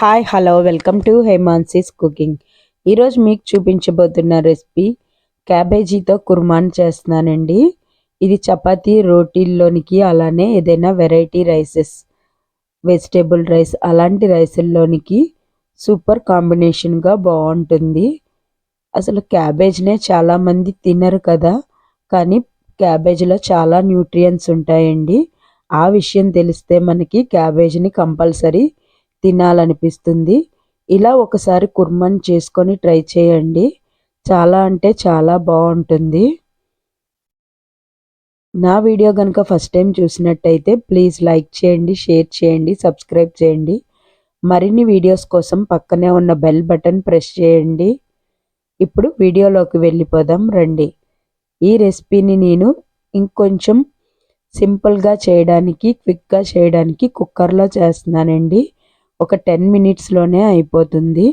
Hi hello welcome to Hemansi's cooking ఈరోజు మీకు చూపించబోతున్న recipe క్యాబేజీతో కుర్మాన్ చేస్తున్నానండి. ఇది చపాతీ రోటీల్లోనికి అలానే ఏదైనా వెరైటీ రైసెస్ వెజిటేబుల్ రైస్ అలాంటి రైసుల్లోనికి సూపర్ కాంబినేషన్గా బాగుంటుంది. అసలు క్యాబేజ్నే చాలామంది తినరు కదా కానీ క్యాబేజీలో చాలా న్యూట్రియన్స్ ఉంటాయండి. ఆ విషయం తెలిస్తే మనకి క్యాబేజీని కంపల్సరీ తినాలనిపిస్తుంది. ఇలా ఒకసారి కుర్మన్ చేసుకొని ట్రై చేయండి. చాలా అంటే చాలా బాగుంటుంది. నా వీడియో కనుక ఫస్ట్ టైం చూసినట్టయితే ప్లీజ్ లైక్ చేయండి షేర్ చేయండి సబ్స్క్రైబ్ చేయండి. మరిన్ని వీడియోస్ కోసం పక్కనే ఉన్న బెల్ బటన్ ప్రెస్ చేయండి. ఇప్పుడు వీడియోలోకి వెళ్ళిపోదాం. రండి. ఈ రెసిపీని నేను ఇంకొంచెం సింపుల్గా చేయడానికి క్విక్గా చేయడానికి కుక్కర్లో చేస్తున్నానండి. ఒక టెన్ మినిట్స్లోనే అయిపోతుంది.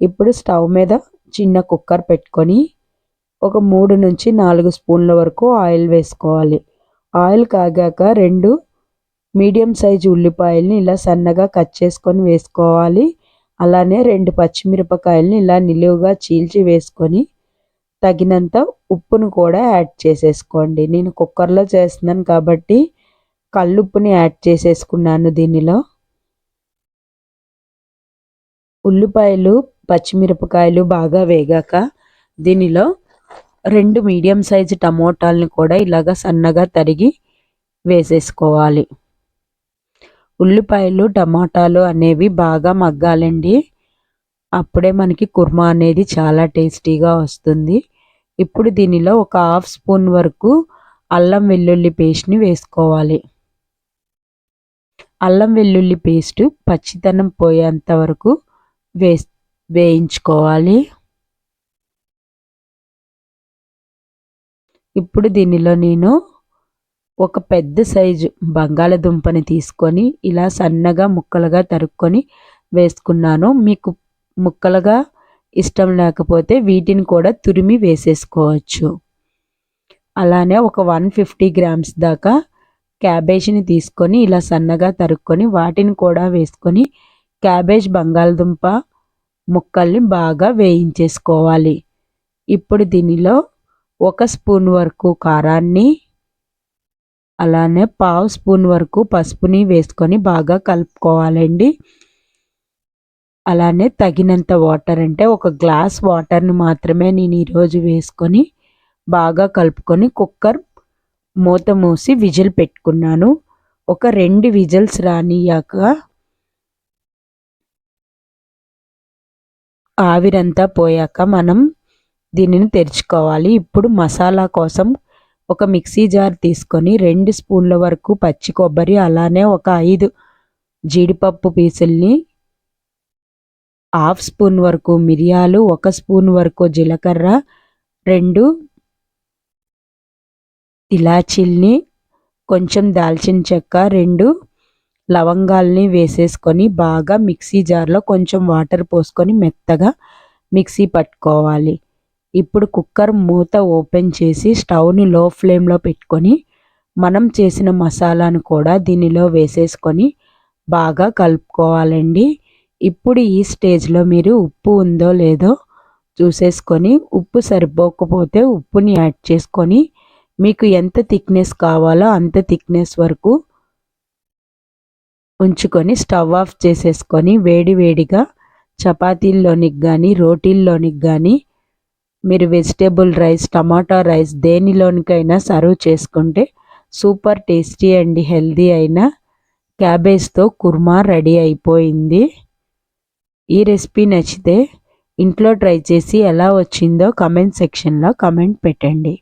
ఇప్పుడు స్టవ్ మీద చిన్న కుక్కర్ పెట్టుకొని ఒక మూడు నుంచి నాలుగు స్పూన్ల వరకు ఆయిల్ వేసుకోవాలి. ఆయిల్ కాగాక రెండు మీడియం సైజు ఉల్లిపాయల్ని ఇలా సన్నగా కట్ చేసుకొని వేసుకోవాలి. అలానే రెండు పచ్చిమిరపకాయలని ఇలా నిలువుగా చీల్చి వేసుకొని తగినంత ఉప్పును కూడా యాడ్ చేసేసుకోండి. నేను కుక్కర్లో చేస్తున్నాను కాబట్టి కల్లుప్పుని యాడ్ చేసేసుకున్నాను దీనిలో. ఉల్లిపాయలు పచ్చిమిరపకాయలు బాగా వేగాక దీనిలో రెండు మీడియం సైజు టమోటాలను కూడా ఇలాగ సన్నగా తరిగి వేసేసుకోవాలి. ఉల్లిపాయలు టమాటాలు అనేవి బాగా మగ్గాలండి. అప్పుడే మనకి కుర్మా అనేది చాలా టేస్టీగా వస్తుంది. ఇప్పుడు దీనిలో ఒక హాఫ్ స్పూన్ వరకు అల్లం వెల్లుల్లి పేస్ట్ని వేసుకోవాలి. అల్లం వెల్లుల్లి పేస్ట్ పచ్చితనం పోయేంత వరకు వే వేయించుకోవాలి. ఇప్పుడు దీనిలో నేను ఒక పెద్ద సైజు బంగాళదుంపని తీసుకొని ఇలా సన్నగా ముక్కలుగా తరుక్కొని వేసుకున్నాను. మీకు ముక్కలుగా ఇష్టం లేకపోతే వీటిని కూడా తురిమి వేసేసుకోవచ్చు. అలానే ఒక వన్ ఫిఫ్టీ గ్రామ్స్ దాకా క్యాబేజీని తీసుకొని ఇలా సన్నగా తరుక్కొని వాటిని కూడా వేసుకొని క్యాబేజ్ బంగాళదుంప ముక్కల్ని బాగా వేయించేసుకోవాలి. ఇప్పుడు దీనిలో ఒక స్పూన్ వరకు కారాన్ని అలానే పావు స్పూన్ వరకు పసుపుని వేసుకొని బాగా కలుపుకోవాలండి. అలానే తగినంత వాటర్ అంటే ఒక గ్లాస్ వాటర్ని మాత్రమే నేను ఈరోజు వేసుకొని బాగా కలుపుకొని కుక్కర్ మూత మూసి విజిల్ పెట్టుకున్నాను. ఒక రెండు విజిల్స్ రానియాక ఆవిరంతా పోయాక మనం దీనిని తెరుచుకోవాలి. ఇప్పుడు మసాలా కోసం ఒక మిక్సీ జార్ తీసుకొని రెండు స్పూన్ల వరకు పచ్చి కొబ్బరి అలానే ఒక ఐదు జీడిపప్పు పీసుల్ని హాఫ్ స్పూన్ వరకు మిరియాలు ఒక స్పూన్ వరకు జీలకర్ర రెండు ఇలాచీల్ని కొంచెం దాల్చిన చెక్క రెండు లవంగాల్ని వేసేసుకొని బాగా మిక్సీ జార్లో కొంచెం వాటర్ పోసుకొని మెత్తగా మిక్సీ పట్టుకోవాలి. ఇప్పుడు కుక్కర్ మూత ఓపెన్ చేసి స్టవ్ని లో ఫ్లేమ్లో పెట్టుకొని మనం చేసిన మసాలాను కూడా దీనిలో వేసేసుకొని బాగా కలుపుకోవాలండి. ఇప్పుడు ఈ స్టేజ్లో మీరు ఉప్పు ఉందో లేదో చూసేసుకొని ఉప్పు సరిపోకపోతే ఉప్పుని యాడ్ చేసుకొని మీకు ఎంత థిక్నెస్ కావాలో అంత థిక్నెస్ వరకు ఉంచుకొని స్టవ్ ఆఫ్ చేసేసుకొని వేడి వేడిగా చపాతీల్లోనికి కానీ రోటీల్లోనికి కానీ మీరు వెజిటేబుల్ రైస్ టమాటా రైస్ దేనిలోనికైనా సర్వ్ చేసుకుంటే సూపర్ టేస్టీ అండ్ హెల్దీ అయిన క్యాబేజ్తో కుర్మా రెడీ అయిపోయింది. ఈ రెసిపీ నచ్చితే ఇంట్లో ట్రై చేసి ఎలా వచ్చిందో కమెంట్ సెక్షన్లో కమెంట్ పెట్టండి.